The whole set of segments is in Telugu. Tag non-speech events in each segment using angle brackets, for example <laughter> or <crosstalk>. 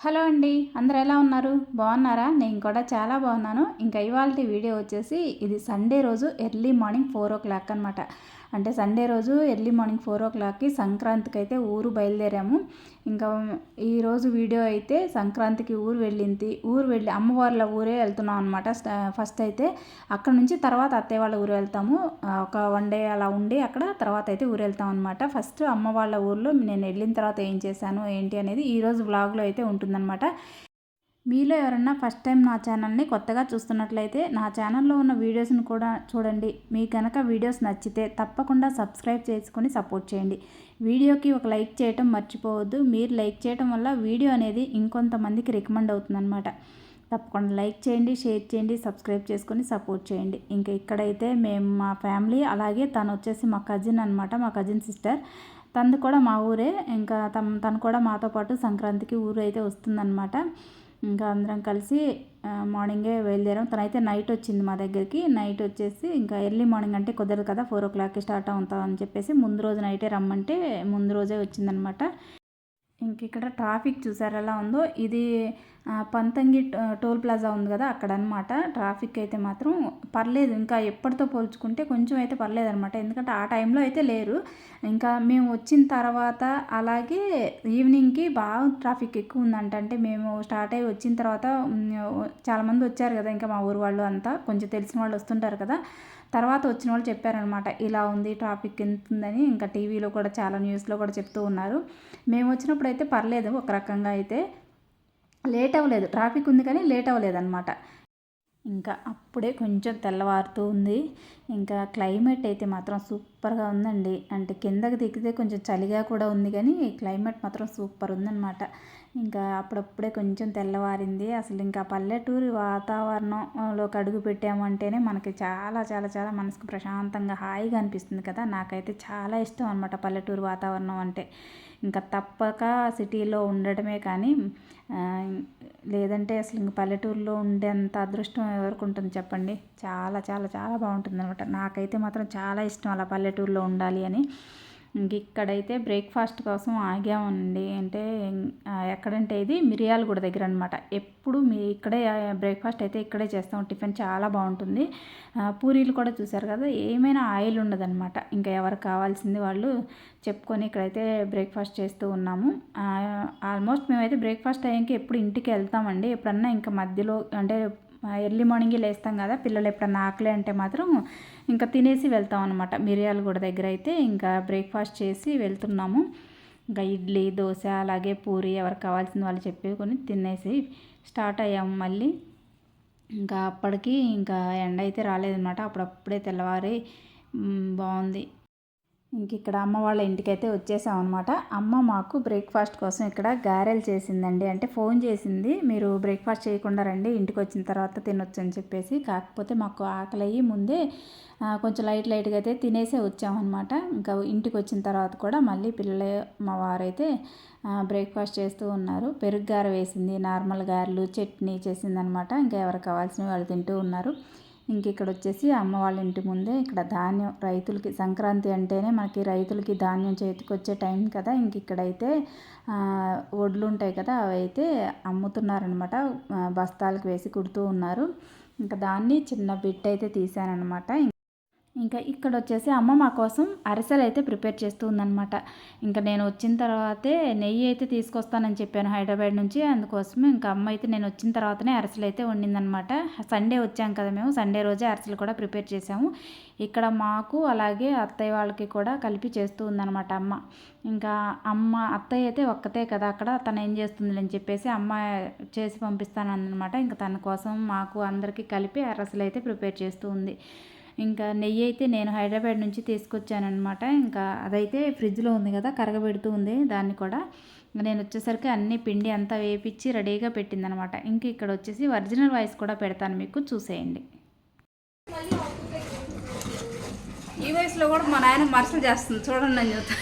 హలో అండి అందరు ఎలా ఉన్నారు? బాగున్నారా? నేను కూడా చాలా బాగున్నాను. ఇంకా ఇవాళ వీడియో వచ్చేసి ఇది సండే రోజు early morning four o'clock అనమాట అంటే సండే రోజు ఎర్లీ మార్నింగ్ ఫోర్ ఓ క్లాక్కి సంక్రాంతికి అయితే ఊరు బయలుదేరాము. ఇంకా ఈరోజు వీడియో అయితే సంక్రాంతికి ఊరు వెళ్ళింది ఊరు వెళ్ళి అమ్మవార్ల ఊరే వెళ్తున్నాం అనమాట ఫస్ట్ అయితే అక్కడ నుంచి తర్వాత అత్తయ్య వాళ్ళ ఊరు వెళ్తాము. ఒక వన్ డే అలా ఉండి అక్కడ తర్వాత అయితే ఊరు వెళ్తాం అనమాట ఫస్ట్ అమ్మ వాళ్ళ ఊర్లో నేను వెళ్ళిన తర్వాత ఏం చేశాను ఏంటి అనేది ఈరోజు బ్లాగ్లో అయితే ఉంటుందన్నమాట. మీలో ఎవరన్నా ఫస్ట్ టైం నా ఛానల్ని కొత్తగా చూస్తున్నట్లయితే నా ఛానల్లో ఉన్న వీడియోస్ని కూడా చూడండి. మీ కనుక వీడియోస్ నచ్చితే తప్పకుండా సబ్స్క్రైబ్ చేసుకొని సపోర్ట్ చేయండి. వీడియోకి ఒక లైక్ చేయటం మర్చిపోవద్దు. మీరు లైక్ చేయటం వల్ల వీడియో అనేది ఇంకొంతమందికి రికమెండ్ అవుతుందన్నమాట. తప్పకుండా లైక్ చేయండి షేర్ చేయండి సబ్స్క్రైబ్ చేసుకొని సపోర్ట్ చేయండి. ఇంకా ఇక్కడైతే మేము మా ఫ్యామిలీ అలాగే తను వచ్చేసి మా కజిన్ అనమాట మా కజిన్ సిస్టర్. తనది కూడా మా ఊరే. ఇంకా తను కూడా మాతో పాటు సంక్రాంతికి ఊరు అయితే వస్తుందన్నమాట. ఇంకా అందరం కలిసి మార్నింగే బయలుదేరాం. తనైతే నైట్ వచ్చింది మా దగ్గరికి. నైట్ వచ్చేసి ఇంకా ఎర్లీ మార్నింగ్ అంటే కుదరదు కదా ఫోర్ ఓ క్లాక్కి స్టార్ట్ అవుతాం అని చెప్పేసి ముందు రోజు నైటే రమ్మంటే ముందు రోజే వచ్చిందనమాట. ఇంక ఇక్కడ ట్రాఫిక్ చూసారు ఎలా ఉందో? ఇది పంతంగి టోల్ ప్లాజా ఉంది కదా అక్కడ అనమాట ట్రాఫిక్ అయితే మాత్రం పర్లేదు. ఇంకా ఎప్పటితో పోల్చుకుంటే కొంచెం అయితే పర్లేదు అనమాట ఎందుకంటే ఆ టైంలో అయితే లేరు. ఇంకా మేము వచ్చిన తర్వాత అలాగే ఈవినింగ్కి బాగా ట్రాఫిక్ ఎక్కువ ఉందంట. అంటే మేము స్టార్ట్ అయ్యి వచ్చిన తర్వాత చాలామంది వచ్చారు కదా ఇంకా మా ఊరు వాళ్ళు అంతా. కొంచెం తెలిసిన వాళ్ళు వస్తుంటారు కదా. తర్వాత వచ్చిన వాళ్ళు చెప్పారనమాట ఇలా ఉంది ట్రాఫిక్ ఎంత ఉందని. ఇంకా టీవీలో కూడా చాలా న్యూస్లో కూడా చెప్తూ ఉన్నారు. మేము వచ్చినప్పుడు అయితే పర్లేదు ఒక రకంగా అయితే లేట్ అవ్వలేదు. ట్రాఫిక్ ఉంది కానీ లేట్ అవ్వలేదన్నమాట. ఇంకా అప్పుడే కొంచెం తెల్లవారుతూ ఉంది. ఇంకా క్లైమేట్ అయితే మాత్రం సూపర్గా ఉందండి. అంటే కిందకి దిగితే కొంచెం చలిగా కూడా ఉంది కానీ క్లైమేట్ మాత్రం సూపర్ ఉందన్నమాట. ఇంకా అప్పుడప్పుడే కొంచెం తెల్లవారింది. అసలు ఇంకా పల్లెటూరి వాతావరణంలోకి అడుగు పెట్టామంటేనే మనకి చాలా చాలా చాలా మనసుకు ప్రశాంతంగా హాయిగా అనిపిస్తుంది కదా. నాకైతే చాలా ఇష్టం అనమాట పల్లెటూరు వాతావరణం అంటే. ఇంకా తప్పక సిటీలో ఉండడమే కానీ లేదంటే అసలు ఇంక పల్లెటూరులో ఉండేంత అదృష్టం ఎవరికి ఉంటుంది చెప్పండి. చాలా చాలా చాలా బాగుంటుంది అనమాట నాకైతే మాత్రం చాలా ఇష్టం అలా పల్లెటూరులో ఉండాలి అని. ఇక్కడైతే బ్రేక్ఫాస్ట్ కోసం ఆగామండి. అంటే ఎక్కడంటే ఇది మిరియాలగూడ దగ్గర అనమాట ఎప్పుడు మీ ఇక్కడే బ్రేక్ఫాస్ట్ అయితే ఇక్కడే చేస్తాం. టిఫిన్ చాలా బాగుంటుంది. పూరీలు కూడా చూసారు కదా ఏమైనా ఆయిల్ ఉండదన్నమాట. ఇంకా ఎవరు కావాల్సింది వాళ్ళు చెప్పుకొని ఇక్కడైతే బ్రేక్ఫాస్ట్ చేస్తూ ఉన్నాము. ఆల్మోస్ట్ మేమైతే బ్రేక్ఫాస్ట్ అయ్యాక ఎప్పుడు ఇంటికి వెళ్తామండి. ఎప్పుడన్నా ఇంకా మధ్యలో అంటే ఎర్లీ మార్నింగే లేస్తాం కదా పిల్లలు ఎప్పుడన్నా ఆకలి అంటే మాత్రం ఇంకా తినేసి వెళ్తాం అనమాట మిరియాలగూడ దగ్గర అయితే ఇంకా బ్రేక్ఫాస్ట్ చేసి వెళ్తున్నాము. ఇంకా ఇడ్లీ దోశ అలాగే పూరి ఎవరికి కావాల్సిన వాళ్ళు చెప్పేకొని తినేసి స్టార్ట్ అయ్యాము మళ్ళీ. ఇంకా అప్పటికి ఇంకా ఎండ అయితే రాలేదన్నమాట. అప్పుడప్పుడే తెల్లవారి బాగుంది. ఇంక ఇక్కడ అమ్మ వాళ్ళ ఇంటికైతే వచ్చేసాం అనమాట అమ్మ మాకు బ్రేక్ఫాస్ట్ కోసం ఇక్కడ గారెలు చేసిందండి. అంటే ఫోన్ చేసింది మీరు బ్రేక్ఫాస్ట్ చేయకుండా రండి ఇంటికి వచ్చిన తర్వాత తినొచ్చు అని చెప్పేసి. కాకపోతే మాకు ఆకలి అయ్యి ముందే కొంచెం లైట్ లైట్గా అయితే తినేసే వచ్చామన్నమాట. ఇంకా ఇంటికి వచ్చిన తర్వాత కూడా మళ్ళీ పిల్లలే మా వారైతే బ్రేక్ఫాస్ట్ చేస్తూ ఉన్నారు. పెరుగు గార వేసింది నార్మల్ గారెలు చట్నీ చేసిందనమాట ఇంకా ఎవరికి కావాల్సినవి వాళ్ళు తింటూ ఉన్నారు. ఇంక ఇక్కడ వచ్చేసి అమ్మ వాళ్ళ ఇంటి ముందే ఇక్కడ ధాన్యం రైతులకి సంక్రాంతి అంటేనే మనకి రైతులకి ధాన్యం చేతికి వచ్చే టైం కదా. ఇంక ఇక్కడైతే వడ్లు ఉంటాయి కదా అవి అయితే అమ్ముతున్నారనమాట బస్తాలకు వేసి కుడుతూ ఉన్నారు. ఇంకా దాన్ని చిన్న బిట్ అయితే తీసానమాట ఇంకా ఇక్కడ వచ్చేసి అమ్మ మా కోసం అరిసెలు అయితే ప్రిపేర్ చేస్తూ ఉందనమాట ఇంకా నేను వచ్చిన తర్వాతే నెయ్యి అయితే తీసుకొస్తానని చెప్పాను హైదరాబాద్ నుంచి. అందుకోసమే ఇంకా అమ్మ అయితే నేను వచ్చిన తర్వాతనే అరిసెలు అయితే వండిందనమాట సండే వచ్చాం కదా మేము సండే రోజే అరిసెలు కూడా ప్రిపేర్ చేసాము ఇక్కడ మాకు అలాగే అత్తయ్య వాళ్ళకి కూడా కలిపి చేస్తూ ఉందనమాట అమ్మ. ఇంకా అమ్మ అత్తయ్య అయితే ఒక్కతే కదా అక్కడ తను ఏం చేస్తుంది అని చెప్పేసి అమ్మ చేసి పంపిస్తాను అనమాట ఇంకా తన కోసం మాకు అందరికీ కలిపి అరసలు అయితే ప్రిపేర్ చేస్తూ ఉంది. ఇంకా నెయ్యి అయితే నేను హైదరాబాద్ నుంచి తీసుకొచ్చానమాట ఇంకా అదైతే ఫ్రిడ్జ్లో ఉంది కదా కరగబెడుతూ ఉంది దాన్ని కూడా. నేను వచ్చేసరికి అన్ని పిండి అంతా వేపించి రెడీగా పెట్టిందనమాట ఇంక ఇక్కడ వచ్చేసి ఒరిజినల్ వాయిస్ కూడా పెడతాను మీకు చూసేయండి. ఈ వయసులో కూడా మా నాయన మరసలు చేస్తుంది చూడండి అని చెప్తా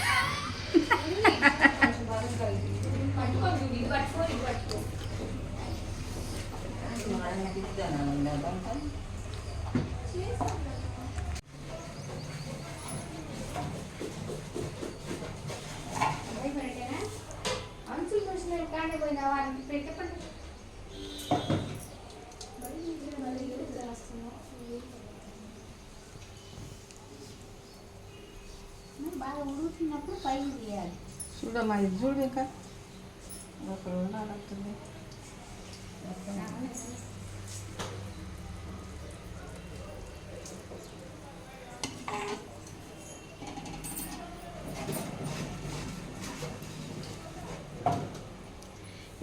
చూడమ్మా ఇది చూడు ఇంకా అక్కడ ఉండాలంటుంది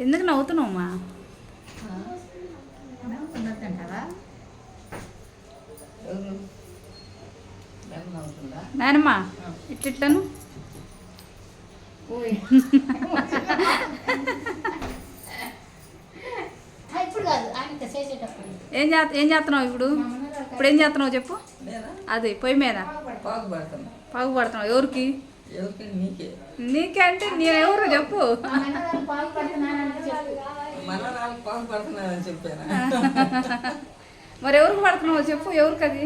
ఎందుకు నవ్వుతున్నావమ్మా? నానమ్మ చేసేటప్పుడు. ఏం చేస్త ఏం చేస్తున్నావు ఇప్పుడు? ఇప్పుడు ఏం చేస్తున్నావు చెప్పు? అది పొయ్యి మీద. పాగు పడుతున్నావు. ఎవరికి? ఎవరికి నీకే. నీకే అంటే నేను ఎవరు చెప్పు. మరి ఎవరికి పడుతున్నావు చెప్పు ఎవరికి అది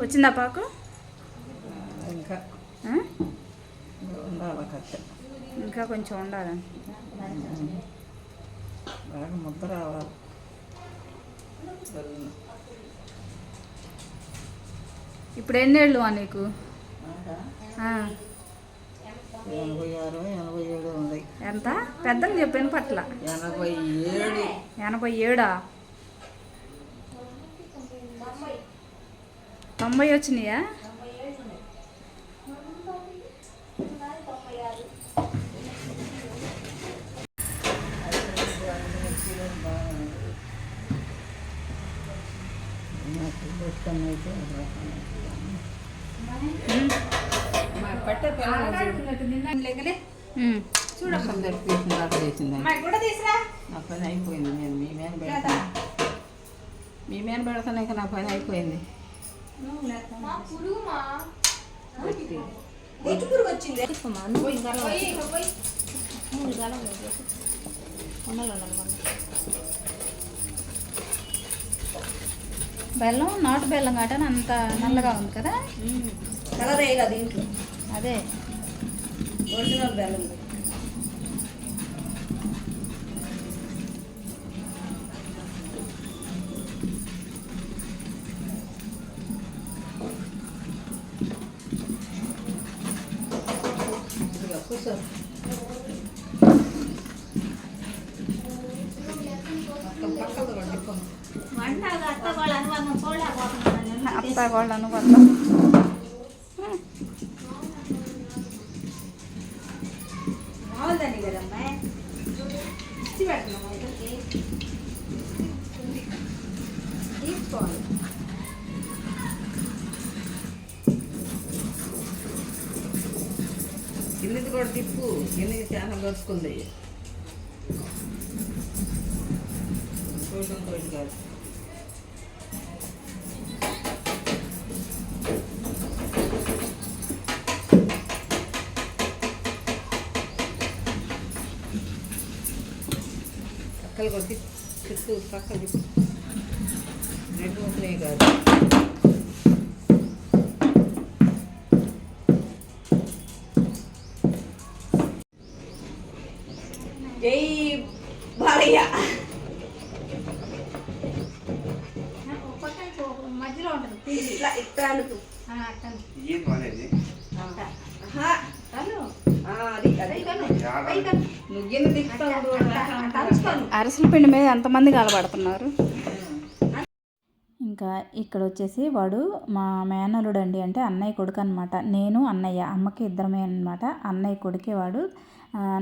వచ్చిందా పాకు? ఇంకా. ఇంకా కొంచెం ఉండాలి. బాగా ముద్ద రావాలి. ఇప్పుడు ఎన్నేళ్ళు ఆ నీకు. ఎనభై ఆరు ఎనభై ఏడు ఉంది. ఎంత? పెద్దలు చెప్పాను పట్ల. ఎనభై ఏడు ఎనభై ఏడా తొంభై వచ్చినాయా నాకు ఇష్టం అయితే ఒక రకం. మా పట్టే పిల్లలు ఉమ్. చూడమ్మా తెరిపేసిన దాకా చేసింది నా పని అయిపోయింది నేను మీ మీద పెడతాను. మీ మీద పెడతాను ఇక నా పని అయిపోయింది. పెట్టి. బెల్లం నాటు బెల్లం కాటని అంత నల్లగా ఉంది కదా? కలర్ వేయగా దీంట్లో. అదే. ఒరిజినల్ బెల్లం. ఇచ్చి పెడుతున్నాం తీసుకోవాలి. కిందిది కూడా తిప్పు. కిందికి చాలా గడుచుకుంది పక్కలు కొట్టి తిప్పు. పక్కలు రెండు ముక్కలే కాదు. జై ఒక మధ్యలో ఉంటుంది. ఇట్లా ఇట్లా అనుకు. ఆ, అట్టను. ఏం బాగాలేదు అరిసెల పిండి మీద ఎంతమంది కలబడుతున్నారు? ఇంకా ఇక్కడ వచ్చేసి వాడు మా మేనలుడు అండి అంటే అన్నయ్య కొడుకు అనమాట నేను అన్నయ్య అమ్మకి ఇద్దరమే అనమాట అన్నయ్య కొడుకే వాడు.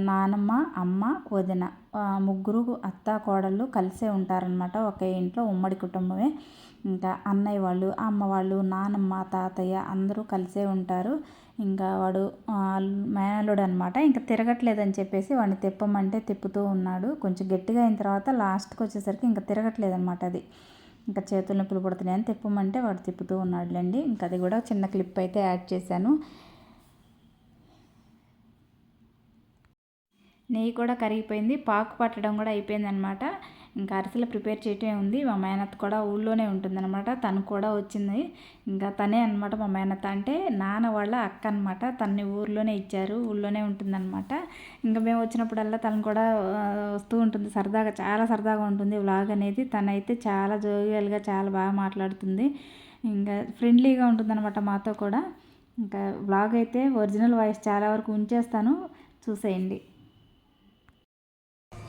నానమ్మ అమ్మ వదిన. ముగ్గురు అత్త కోడళ్ళు కలిసే ఉంటారనమాట ఒకే ఇంట్లో ఉమ్మడి కుటుంబమే. ఇంకా అన్నయ్య వాళ్ళు అమ్మ వాళ్ళు నానమ్మ తాతయ్య అందరూ కలిసే ఉంటారు. ఇంకా వాడు మేనలుడు అనమాట ఇంకా తిరగట్లేదని చెప్పేసి వాడిని తిప్పమంటే తిప్పుతూ ఉన్నాడు. కొంచెం గట్టిగా అయిన తర్వాత లాస్ట్కి వచ్చేసరికి ఇంకా తిరగట్లేదన్నమాట అది. ఇంకా చేతుల నొప్పులు పుడుతున్నాయని తిప్పమంటే వాడు తిప్పుతూ ఉన్నాడులేండి. ఇంకా అది కూడా చిన్న క్లిప్ అయితే యాడ్ చేశాను. నెయ్యి కూడా కరిగిపోయింది. పాకు పట్టడం కూడా అయిపోయింది అనమాట ఇంకా అరిసెలు ప్రిపేర్ చేయటమే ఉంది. మా మేనత్త కూడా ఊళ్ళోనే ఉంటుందన్నమాట. తను కూడా వచ్చింది. ఇంకా తనే అనమాట మా మేనత్త అంటే నాన్న వాళ్ళ అక్క అనమాట తన్ని ఊర్లోనే ఇచ్చారు. ఊళ్ళోనే ఉంటుందన్నమాట. ఇంకా మేము వచ్చినప్పుడల్లా తను కూడా వస్తూ ఉంటుంది. సరదాగా చాలా సరదాగా ఉంటుంది వ్లాగ్ అనేది. తనైతే చాలా జోవియల్గా చాలా బాగా మాట్లాడుతుంది. ఇంకా ఫ్రెండ్లీగా ఉంటుందన్నమాట మాతో కూడా. ఇంకా వ్లాగ్ అయితే ఒరిజినల్ వాయిస్ చాలా వరకు ఉంచేస్తాను. చూసేయండి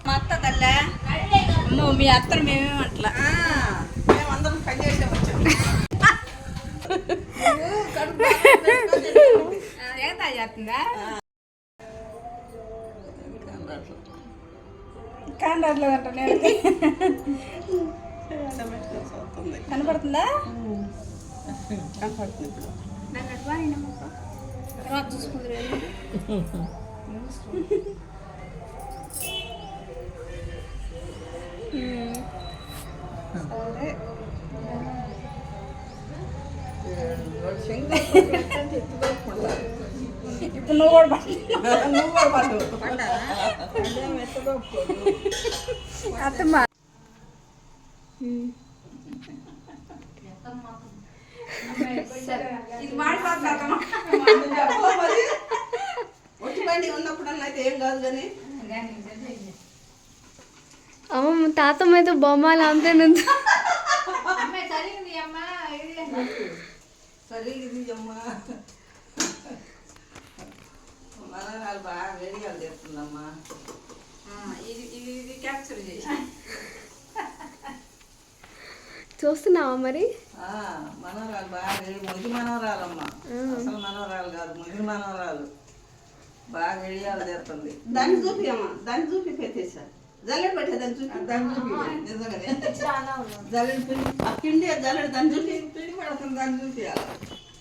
మా అత్త తల్లే అమ్మో మీ అత్తను మేమేమంటలా మేమందరం పని చేసే వచ్చాం. ఎగతా చేస్తుందా? కాండర్లో అంట నేను. కనపడుతుందా? కనపడుతుంది ఇప్పుడు. నన్ను అట్లా అయినా <laughs> చూసుకుందరు ఇప్పుడు నువ్వు కూడా పడు నువ్వు కూడా అత్తమ్మ ఇది ఉన్నప్పుడన్నా అయితే ఏం కాదు కానీ అమ్మ తాతమ్మ అయితే బొమ్మలు అంతే నుంది సరే ఇది అమ్మా. మనరాలు బాగా వేడిగాలు తెస్తుందమ్మా. ఇది ఇది ఇది క్యాప్చర్ చేసి. చూస్తున్నావా మరి? ఆ, మనవరాలు బాగా ముగి మనవరాలమ్మా. అసలు మనవరాలు కాదు ముగి మనవరాలు. బాగా వేడియాలు తెస్తుంది. దాన్ని చూపి అమ్మా దాన్ని చూపి పెట్టేసా జల్లెడ పెట్టే దాన్ని చూపి నిజంగానే. జల్లెడ పిండి ఆ పిండి జల్లెడ దాన్ని చూపి పిండి పడుతుంది దాన్ని చూపి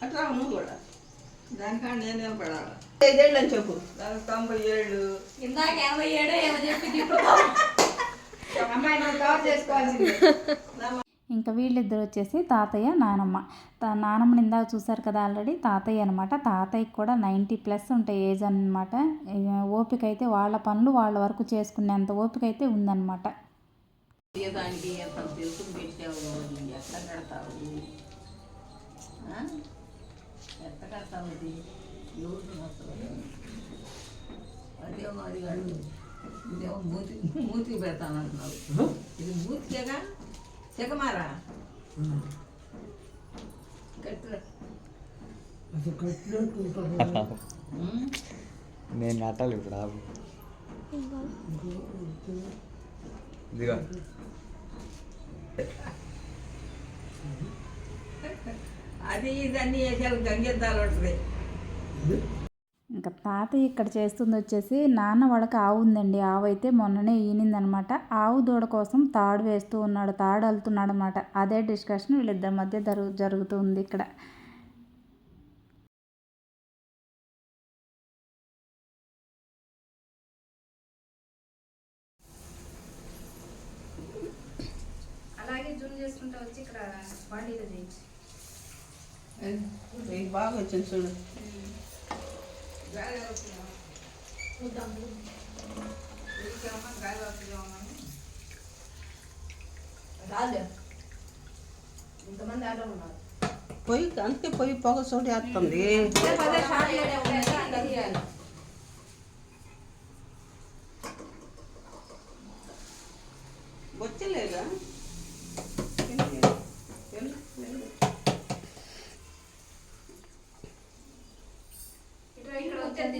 అట్లా నువ్వు కూడా. దానికాడ నేనేం పడాలి? ఐదేళ్ళు అని చెప్పు. దానికి తొంభై ఏళ్ళు. ఇందాక ఎనభై ఏడో ఏమో ఇప్పుడు. అమ్మాయి కవర్ చేసుకోవాల్సింది. <laughs> ఇంకా వీళ్ళిద్దరు వచ్చేసి తాతయ్య నానమ్మ. తా నానమ్మని ఇందాక చూసారు కదా ఆల్రెడీ తాతయ్య అనమాట తాతయ్యకి కూడా నైంటీ ప్లస్ ఉంటాయి ఏజ్ అనమాట ఓపిక అయితే వాళ్ళ పనులు వాళ్ళ వరకు చేసుకునేంత ఓపిక అయితే ఉందన్నమాట అది మూతి పెడతాను అంటున్నావు ఇది మూతికేగా? ఉమ్. నేను కట్టాలి ఇప్పుడు ఆపు ఇదిగో అది ఇది అన్ని వేసాలు గంగెద్దాలు ఉంటుంది ఇంకా తాతయ్య ఇక్కడ చేస్తుంది వచ్చేసి నాన్న వాళ్ళకి ఆవు ఉందండి. ఆవు అయితే మొన్ననే ఈనిందనమాట. ఆవు దూడ కోసం తాడు వేస్తూ ఉన్నాడు తాడు అల్లుతున్నాడు అనమాట అదే డిస్కషన్ వీళ్ళిద్దరి మధ్య జరుగు జరుగుతూ ఉంది ఇక్కడ. అలాగే జూమ్ చేసుకుంటా వచ్చి ఇక్కడ బాగా వచ్చింది చూడు. పొయ్యి అంతే పొయ్యి పొగ చోటు వేస్తుంది పదే షార్ట్లోనే ఉన్నాయి అట్లా తీయాలి వచ్చలేదా ఇక్కడ ఇక్కడ వచ్చేది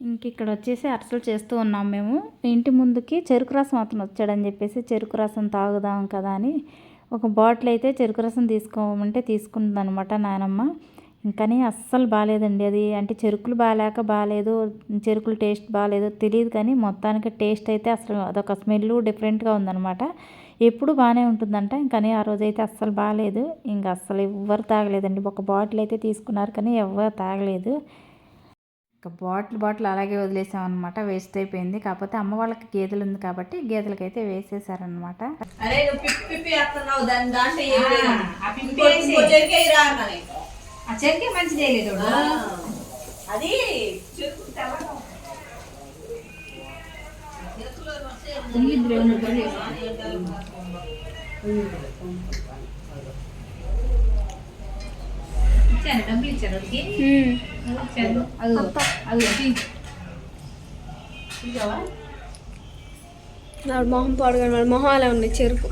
ఇంక ఇక్కడ వచ్చేసి అరసలు చేస్తూ ఉన్నాం మేము. ఇంటి ముందుకి చెరుకు రసం అతను వచ్చాడని చెప్పేసి చెరుకు రసం తాగుదాం కదా అని ఒక బాటిల్ అయితే చెరుకు రసం తీసుకోమంటే తీసుకుందనమాట నాయనమ్మ కానీ అస్సలు బాగాలేదండి అది. అంటే చెరుకులు బాగాలేక బాగాలేదు చెరుకులు టేస్ట్ బాగాలేదు తెలియదు కానీ మొత్తానికి టేస్ట్ అయితే అసలు అదొక స్మెల్ డిఫరెంట్గా ఉందన్నమాట ఎప్పుడు బాగానే ఉంటుందంట కానీ ఆ రోజు అయితే అస్సలు బాగాలేదు. ఇంకా అస్సలు ఎవ్వరు తాగలేదండి. ఒక బాటిల్ అయితే తీసుకున్నారు కానీ ఎవ్వరు తాగలేదు. ఇంకా బాటిల్ బాటిల్ అలాగే వదిలేసామన్నమాట వేస్ట్ అయిపోయింది. కాకపోతే అమ్మ వాళ్ళకి గేదెలు ఉంది కాబట్టి గేదెలకైతే వేసేసారనమాట లేదు. వాడు మొహం పాడుగాను వాడు మొహం అలా ఉంది చెరుకు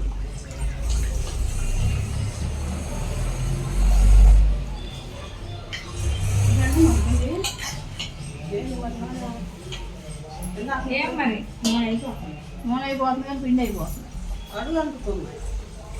ఏం మరి మూడు అయిపోతుంది మూడు అయిపోతుంది కానీ పిండి అయిపోతుంది అడుగు అంటుతుంది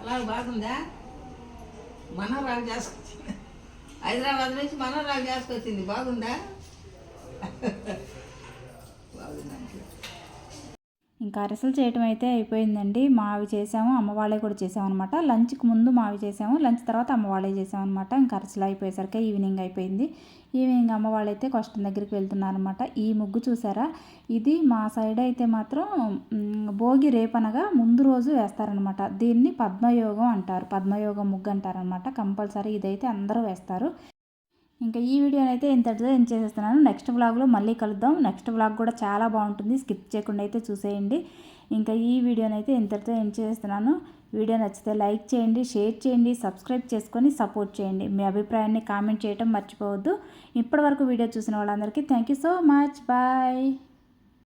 అలా బాగుందా. మనోరాలు చేసుకొచ్చింది. హైదరాబాద్ నుంచి మనోరాలు చేసుకొచ్చింది. బాగుందా? బాగుందా ఇంకా అరిసెలు చేయటం అయితే అయిపోయిందండి. మావి చేసాము అమ్మ వాళ్ళే కూడా చేసాము అనమాట లంచ్కి ముందు మావి చేసాము లంచ్ తర్వాత అమ్మ వాళ్ళే చేసాము అనమాట ఇంకా అరసలు అయిపోయేసరికి ఈవినింగ్ అయిపోయింది. ఈవినింగ్ అమ్మ వాళ్ళైతే కష్టం దగ్గరికి వెళ్తున్నారనమాట ఈ ముగ్గు చూసారా? ఇది మా సైడ్ అయితే మాత్రం భోగి రేపనగా ముందు రోజు వేస్తారనమాట దీన్ని పద్మయోగం అంటారు. పద్మయోగం ముగ్గు అంటారనమాట కంపల్సరీ ఇదైతే అందరూ వేస్తారు. ఇంకా ఈ వీడియోని అయితే ఇంతటితో ఏం చేసేస్తున్నాను. నెక్స్ట్ వ్లాగ్లో మళ్ళీ కలుద్దాం. నెక్స్ట్ వ్లాగ్ కూడా చాలా బాగుంటుంది. స్కిప్ చేయకుండా అయితే చూసేయండి. ఇంకా ఈ వీడియోని అయితే ఇంతటితో ఏం చేసేస్తున్నాను. వీడియో నచ్చితే లైక్ చేయండి షేర్ చేయండి సబ్స్క్రైబ్ చేసుకొని సపోర్ట్ చేయండి. మీ అభిప్రాయాన్ని కామెంట్ చేయటం మర్చిపోవద్దు. ఇప్పటివరకు వీడియో చూసిన వాళ్ళందరికీ thank you so much bye